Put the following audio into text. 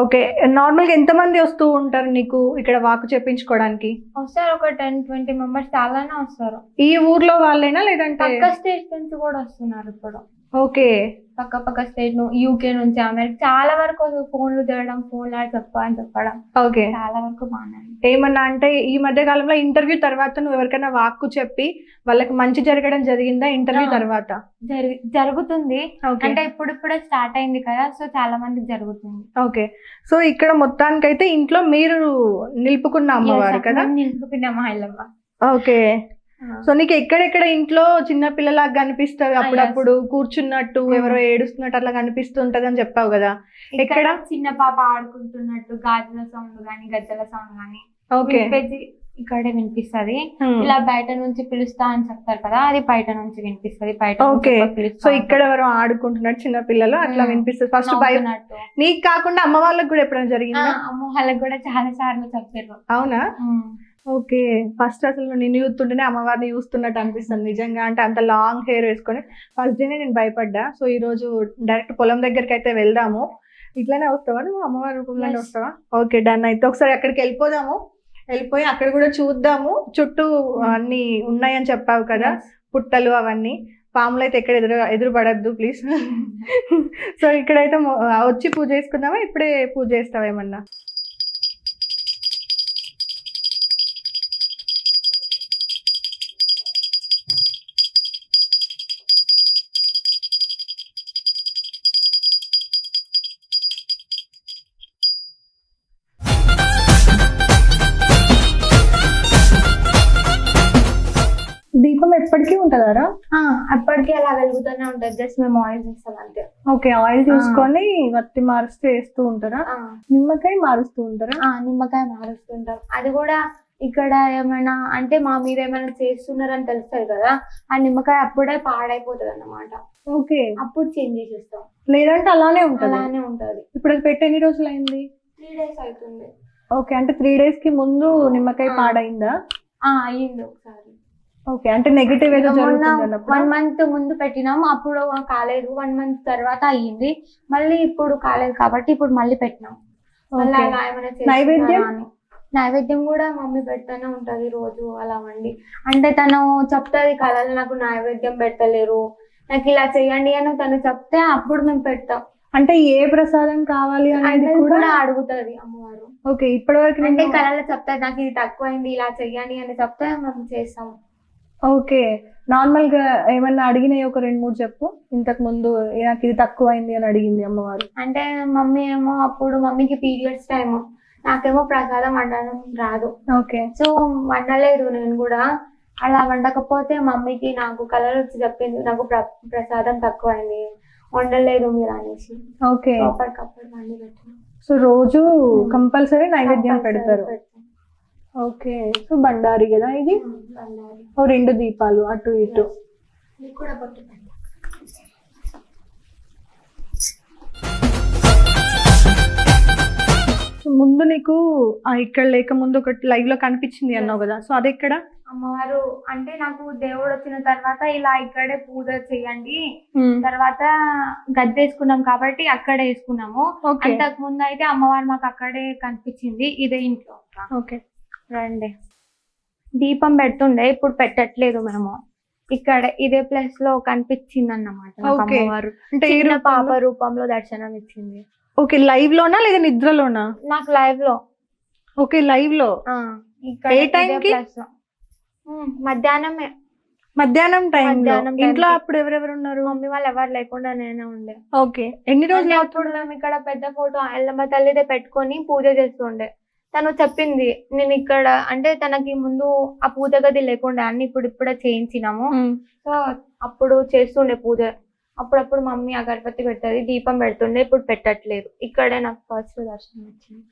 Okay. నార్మల్గా ఎంత మంది వస్తూ ఉంటారు నీకు ఇక్కడ వాక్ చెప్పించుకోవడానికి? వస్తారు ఒక టెన్ ట్వంటీ మెంబర్స్ చాలానే వస్తారు. ఈ ఊర్లో వాళ్ళేనా లేదంటే పక్క స్టేట్ నుంచి కూడా వస్తున్నారు ఇప్పుడు. ఓకే. పక్క పక్క స్టేట్ యూకే నుంచి అమెరికా చాలా వరకు ఫోన్లు చేయడం ఫోన్లు చెప్పని చెప్పడం ఓకే. చాలా వరకు బాగానే ఉంది. ఏమన్నా అంటే ఈ మధ్య కాలంలో ఇంటర్వ్యూ తర్వాత నువ్వు ఎవరికైనా వాక్కు చెప్పి వాళ్ళకి మంచి జరగడం జరిగిందా ఇంటర్వ్యూ. తర్వాత? జరి- జరుగుతుంది. అంటే ఇప్పుడు ఇప్పుడే స్టార్ట్ అయింది కదా సో చాలా మందికి జరుగుతుంది. ఓకే. సో ఇక్కడ మొత్తానికైతే ఇంట్లో మీరు నిలుపుకున్న అమ్మవారు కదా? నిలుపుకున్న మహిళమ్మ ఓకే. సో నీకు ఎక్కడెక్కడ ఇంట్లో చిన్న పిల్లలాగా కనిపిస్తుంది? అప్పుడప్పుడు కూర్చున్నట్టు. ఎవరో ఏడుస్తున్నట్టు అట్లా కనిపిస్తుంటది అని చెప్పావు కదా. ఇక్కడ ఎక్కడ? చిన్న పాప ఆడుకుంటున్నట్టు గాజుల సౌండ్ గానీ గజ్జల సౌండ్ గానీ ఓకే. ఇక్కడే వినిపిస్తది. ఇలా బయట నుంచి పిలుస్తా అని చెప్తారు కదా అది బయట నుంచి వినిపిస్తది బయట పిలుస్తా సో ఇక్కడ ఎవరో ఆడుకుంటున్నట్టు చిన్న పిల్లలు అట్లా. వినిపిస్తుంది. ఫస్ట్ నవ్వుతున్నట్టు. నీకు కాకుండా అమ్మ వాళ్ళకి కూడా ఎప్పుడైనా జరిగిందా? అమ్మ వాళ్ళకి కూడా చాలా సార్లు చెప్పారు అవునా? ఓకే. ఫస్ట్ అసలు నిన్ను చూస్తుంటేనే అమ్మవారిని చూస్తున్నట్టు అనిపిస్తుంది నిజంగా. అంటే అంత లాంగ్ హెయిర్ వేసుకొని ఫస్ట్ డేనే నేను భయపడ్డా. సో ఈ రోజు డైరెక్ట్ పొలం దగ్గరికి అయితే వెళ్దాము. ఇట్లానే వస్తావా నువ్వు? అమ్మవారి రూపంలోనే. వస్తావా? ఓకే డన్ అయితే. ఒకసారి అక్కడికి వెళ్ళిపోదాము. వెళ్ళిపోయి అక్కడ కూడా చూద్దాము. చుట్టూ అన్ని ఉన్నాయని చెప్పావు కదా. పుట్టలు అవన్నీ. పాములు అయితే ఎక్కడ ఎదురు ఎదురు పడద్దు ప్లీజ్ సో ఇక్కడైతే వచ్చి పూజ చేసుకుందామా? ఇప్పుడే పూజ చేస్తావా ఏమన్నా? ఎప్పటికీ ఉంటుందారా? అప్పటికి అలా వెలుగుతూనే ఉంటది. జస్ట్ మేము ఆయిల్ చేస్తాం అంతే. ఓకే ఆయిల్ చూసుకొని వత్తి మారుస్తూ వేస్తూ ఉంటారా? నిమ్మకాయ మారుస్తూ ఉంటారా? ఆ, నిమ్మకాయ మారుస్తుంటాం. అది కూడా ఇక్కడ ఏమైనా అంటే మా మీద ఏమైనా చేస్తున్నారని తెలుస్తుంది కదా ఆ నిమ్మకాయ అప్పుడే పాడైపోతుంది అన్నమాట ఓకే. అప్పుడు చేంజ్ చేసేస్తాం. లేదంటే అలానే ఉంటది. అలానే ఉంటది. ఇప్పుడు అది పెట్టి ఎన్ని రోజులు అయింది త్రీ డేస్ అవుతుంది. ఓకే అంటే త్రీ డేస్కి ముందు నిమ్మకాయ. పాడైందా? ఆ అయ్యింది ఒకసారి. ఓకే అంటే నెగిటివ్ ఏదో మొన్న జరుగుతుంది అన్నప్పుడు వన్ మంత్ ముందు పెట్టినాం అప్పుడు కాలేదు. వన్ మంత్ తర్వాత అయ్యింది. మళ్ళీ ఇప్పుడు కాలేదు కాబట్టి ఇప్పుడు మళ్ళీ పెట్టినాం. మళ్ళీ Okay. అలా ఏమైనా నైవేద్యం? కూడా మమ్మీ పెడతానే ఉంటది రోజు అలా వండి. అంటే తను చెప్తాది కళలు నాకు నైవేద్యం పెట్టలేరు నాకు ఇలా చేయండి అని తను చెప్తే అప్పుడు మేము పెడతాం. అంటే ఏ ప్రసాదం కావాలి అనేది కూడా అడుగుతది అమ్మవారు. ఓకే ఇప్పటి వరకు అంటే కళలు చెప్తాది నాకు ఇది తక్కువైంది ఇలా చెయ్యండి అని చెప్తే మేము చేస్తాం. ఓకే. నార్మల్గా ఏమన్నా అడిగినాయి ఒక రెండు మూడు చెప్పు. ఇంతకు ముందు నాకు ఇది తక్కువ అయింది అని అడిగింది అమ్మవారు. అంటే మమ్మీ ఏమో అప్పుడు మమ్మీకి పీరియడ్స్ టైం నాకేమో ప్రసాదం వండడం రాదు. ఓకే. సో వండలేదు నేను కూడా. అలా వండకపోతే మమ్మీకి నాకు కలర్ వచ్చి చెప్పింది నాకు ప్ర ప్రసాదం తక్కువైంది. వండలేదు మీరు అనేసి. ఓకే. అప్పటికప్పుడు వండి పెట్టిన. సో రోజు కంపల్సరీ నైవేద్యం పెడతారు. పెడతాం. ఓకే. సో బండారి కదా ఇది. ఓ రెండు దీపాలు అటు ఇటు. కూడా ముందు నీకు ఇక్కడ లేక ముందు ఒకటి లైవ్లో కనిపించింది అన్నావు కదా. సో అది ఎక్కడ? అమ్మవారు అంటే నాకు దేవుడు వచ్చిన తర్వాత ఇలా ఇక్కడే పూజ చేయండి. తర్వాత గద్దె వేసుకున్నాం కాబట్టి అక్కడే వేసుకున్నాము. అంతకు ముందు అయితే అమ్మవారు మాకు అక్కడే కనిపించింది ఇదే ఇంట్లో. ఓకే. రండి. దీపం పెడుతుండే ఇప్పుడు పెట్టట్లేదు మేము ఇక్కడ ఇదే ప్లేస్లో కనిపించింది అన్నమాట. అమ్మవారు. అంటే చిన్న పాప రూపంలో? దర్శనం ఇచ్చింది. ఓకే లైవ్ లోనా లేదా నిద్రలోనా? నాకు లైవ్లో. ఓకే లైవ్లో. ఏ time కి? మధ్యాహ్నమే. మధ్యాహ్నం టైం ఇంట్లో. అప్పుడు ఎవరెవరు ఉన్నారు మమ్మీ వాళ్ళు ఎవరు లేకుండా నేనే ఉండే. ఓకే ఎన్ని రోజులు అప్పుడు మేము ఇక్కడ పెద్ద ఫోటో ఎల్లమ్మ తల్లిదే పెట్టుకొని పూజ చేస్తుండే. తను చెప్పింది నేను ఇక్కడ అంటే తనకి ముందు ఆ పూజ గది లేకుండా అన్ని ఇప్పుడు ఇప్పుడే చేయించినాము. సో అప్పుడు చేస్తుండే పూజ. అప్పుడప్పుడు మమ్మీ అగరబత్తి పెడుతుంది దీపం పెడుతుండే ఇప్పుడు పెట్టట్లేదు. ఇక్కడే నాకు ఫస్ట్ దర్శనం వచ్చింది.